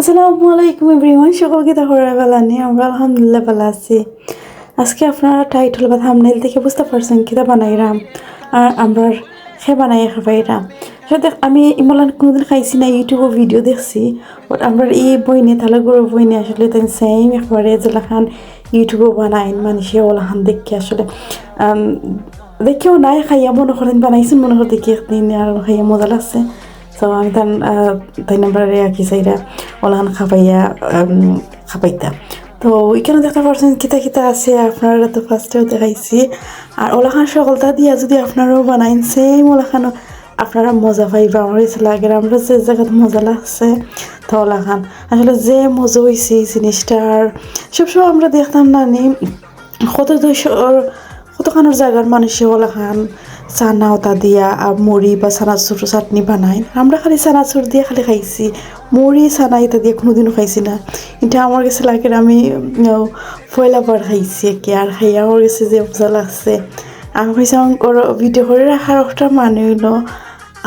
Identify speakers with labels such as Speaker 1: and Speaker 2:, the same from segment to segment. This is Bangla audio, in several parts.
Speaker 1: আসসালামু আলাইকুম এভরিওয়ান, সকলকে তাহলে বেলা নেই আমরা আলহামদুলিল্লাহ ভালো আছি। আজকে আপনারা টাইটল বা থামনেল থেকে বুঝতে পারছেন কিতা বানাইরাম আর আমরা সে বানাই খাবাইরাম সাথে আমি ইমলান কোনোদিন খাইছি না ইউটিউবে ভিডিও দেখছি বাট আমরা এই বই নিয়ে তাহলে গরু বই নিয়ে আসলে তাই সেম একবারে যেলাখান ইউটিউবে বানাইন মানুষে ওলাখান দেখি আসলে। দেখেও নাই, খাইয়া মনে করেন বানাইছেন, মনে করে দেখি একদিন আর খাইয়া মজা লাগছে। তো আমি তান তাই নাম্বার রাখি চাইরা ওলাখান খাবাইয়া উম, খাবাইতা তো এখানে দেখতে পাচ্ছেন কিতা কিতা আছে আপনারা তো ফার্স্টেও দেখাইছি। আর ওলাখান সকলটা দিয়া যদি আপনারাও বানাইন সেম ওলাখানও আপনারা মজা পাইবা। আমার কাছে লাগে আমরা যে জায়গাতে মজা লাগছে তো ওলাখান আসলে যে মজা হয়েছে এই জিনিসটার সবসময় আমরা দেখতাম না নি কত দেশের কতখানোর জায়গার মানুষে ওলাখান চানা ওটা দিয়া মুড়ি বা চানাচুর চাটনি বানায়। আমরা খালি চানাচুর দিয়ে খালি খাইছি। মুড়ি চানা এটা দিয়ে কোনোদিনও খাইছি না। এটা আমার কাছে লাগে আমি উম, পয়লা খাইছি একে। আর খাই আমার কাছে যে মজা লাগছে। আমি কইছি আমার ভিডিও করে রাখার একটা মানে হইল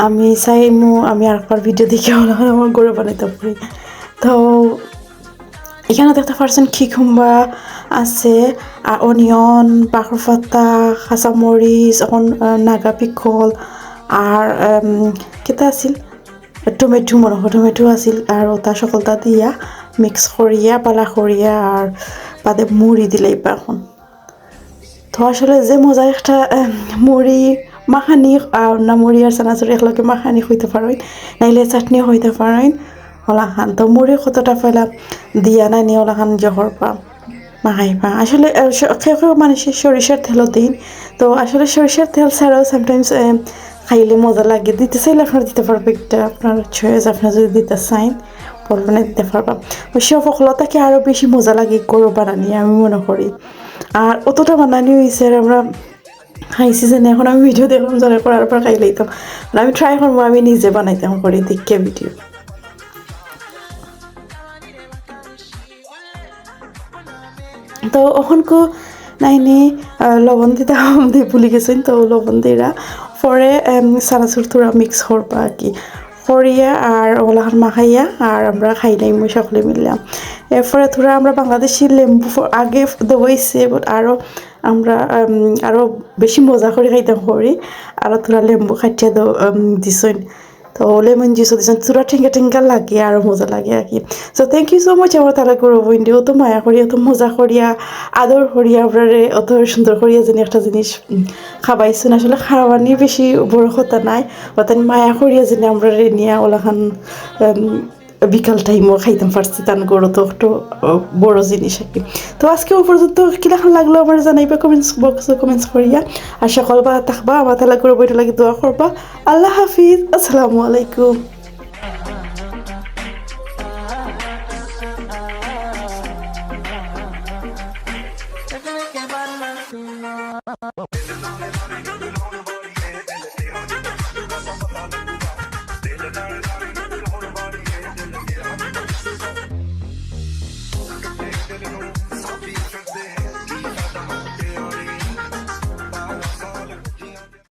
Speaker 1: আমি চাই মো আমি আর একবার ভিডিও দেখে আমার গড়ে বানাইতে তো এখানে দেখতে পাচ্ছেন খিকুম্বা আছে, আর অনিয়ন বাখর পাতা কাঁচামরিচ অকণ নাগা পিকল, আর কেটা আছিল? টমেটো মনে হয়, টমেটো আছিল আর ওটা সকলটা দিয়া, মিক্স করিয়া পালা করিয়া আর বাদে মুড়ি দিলে এখন। তো আসলে যে মজা একটা মুড়ি মাখানি আর না মুড়ি আর চানাচুর একলগে মাখানি হইতে পারেন নাইলে চাটনিও হইতে পারেন ওলাখান তো মুড়ি কতটা ফেলা দিয়া নাই নি ওলাখান জহর পা। মাখাইবা আসলে স- কেউ কেউ সরিষার তেলও দিন। তো আসলে সরিষার তেল ছাড়াও সামটাইমস খাইলে মজা লাগে। দিতে চাইলে আপনারা দিতে পারবে একটা। আপনার চয়েস আপনার যদি দিতে চাইন বলবেন দিতে পারবা সব ফকলতাকে আরও বেশি মজা লাগে গরু বানানি আমি মনে করি। আর অতটা বানানি হয়েছে আমরা খাইছি যে এখন আমি ভিডিও দেখলাম জনের পর আর পর খাই লইতাম আর আমি ট্রাই করব, আমি নিজে বানাইতাম করি দেখে ভিডিও তো ওখনকো নাইনি লবণ দিতে দিয়ে ভুলি গেছেন, তো লবণ দিরা। পরে সানাচুর থোড়া মিক্স করবা আর কি করিয়া আর ওলাখান মাখাইয়া আর আমরা খাইলাম মই সকলে মিললাম এরপরে থোড়া আমরা বাংলাদেশি লেম্বু আগে বাট আরও আমরা আরও বেশি মজা করে খাইতাম করি আরও থোড়া লেম্বু খাটিয়া দিছেন। তো লেমন জুসও দিয়েছেন চূড়া ঠেঙ্গা ঠেঙ্গা লাগে আর মজা লাগে আর কি so thank you so much আমার তারা করব ইন্ডিয়া অত মায়া করিয়া অত মজা করিয়া আদর করিয়া আপনারে অত সুন্দর করিয়া যেন একটা জিনিস খাবাইছেন আসলে খাওয়ানি বেশি বড় কথা নাই অতান মায়া করিয়া যেন আমরা নিয়ে, ওলাখান বিকাল টাইমও খাইতাম পারছি তান গরু তো একটু বড় জিনিস আর কি। তো আজকে ও পর্যন্ত কিলাখান লাগল, আমার জানাইবা কমেন্টস বক্সে কমেন্টস করিয়া। আর সকল বা থাকবা, আমার তালা করে বইটা লাগে দোয়া করবা। আল্লাহ হাফিজ, আসসালামু আলাইকুম.